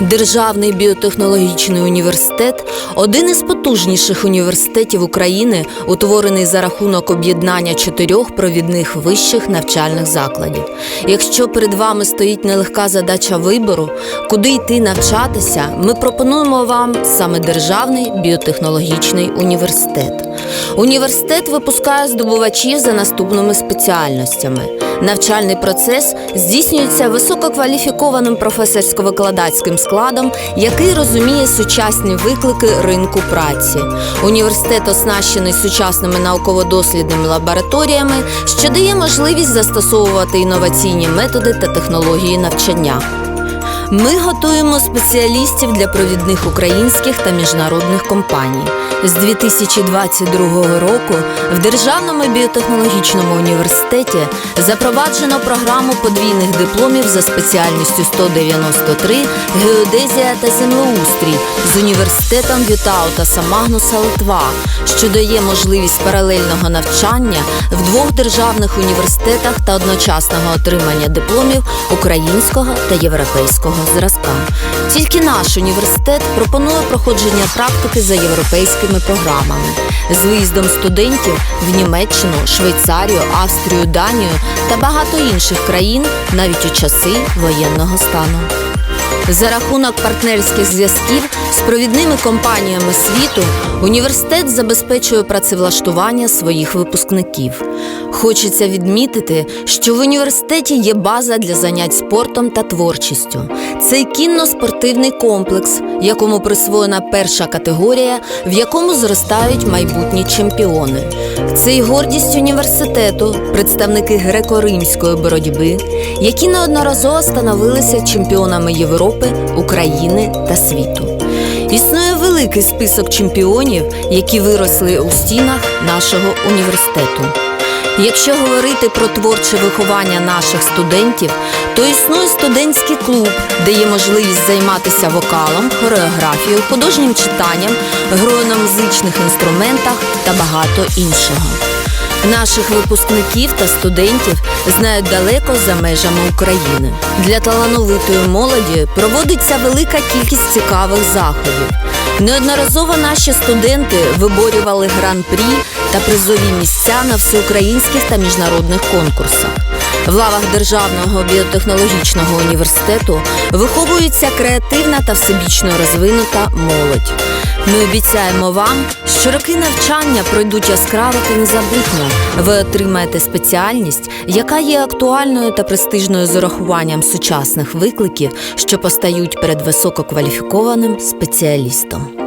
Державний біотехнологічний університет один із потужніших університетів України, утворений за рахунок об'єднання чотирьох провідних вищих навчальних закладів. Якщо перед вами стоїть нелегка задача вибору, куди йти навчатися, ми пропонуємо вам саме Державний біотехнологічний університет. Університет випускає здобувачів за наступними спеціальностями. Навчальний процес здійснюється висококваліфікованим професорсько-викладацьким складом, який розуміє сучасні виклики ринку праці. Університет оснащений сучасними науково-дослідними лабораторіями, що дає можливість застосовувати інноваційні методи та технології навчання. Ми готуємо спеціалістів для провідних українських та міжнародних компаній. З 2022 року в Державному біотехнологічному університеті запроваджено програму подвійних дипломів за спеціальністю 193 геодезія та землеустрій з університетом Вітаута Магнуса Литва, що дає можливість паралельного навчання в двох державних університетах та одночасного отримання дипломів українського та європейського зразка. Тільки наш університет пропонує проходження практики за європейськими програмами з виїздом студентів в Німеччину, Швейцарію, Австрію, Данію та багато інших країн навіть у часи воєнного стану. За рахунок партнерських зв'язків з провідними компаніями світу університет забезпечує працевлаштування своїх випускників. Хочеться відмітити, що в університеті є база для занять спортом та творчістю. Це кінно-спортивний комплекс, якому присвоєна перша категорія, в якому зростають майбутні чемпіони. Це й гордість університету, представники греко-римської боротьби, які неодноразово становилися чемпіонами Європи, України та світу. Існує великий список чемпіонів, які виросли у стінах нашого університету. Якщо говорити про творче виховання наших студентів, то існує студентський клуб, де є можливість займатися вокалом, хореографією, художнім читанням, грою на музичних інструментах та багато іншого. Наших випускників та студентів знають далеко за межами України. Для талановитої молоді проводиться велика кількість цікавих заходів. Неодноразово наші студенти виборювали гран-прі та призові місця на всеукраїнських та міжнародних конкурсах. В лавах Державного біотехнологічного університету виховується креативна та всебічно розвинута молодь. Ми обіцяємо вам, що роки навчання пройдуть яскраво та незабутньо. Ви отримаєте спеціальність, яка є актуальною та престижною з урахуванням сучасних викликів, що постають перед висококваліфікованим спеціалістом.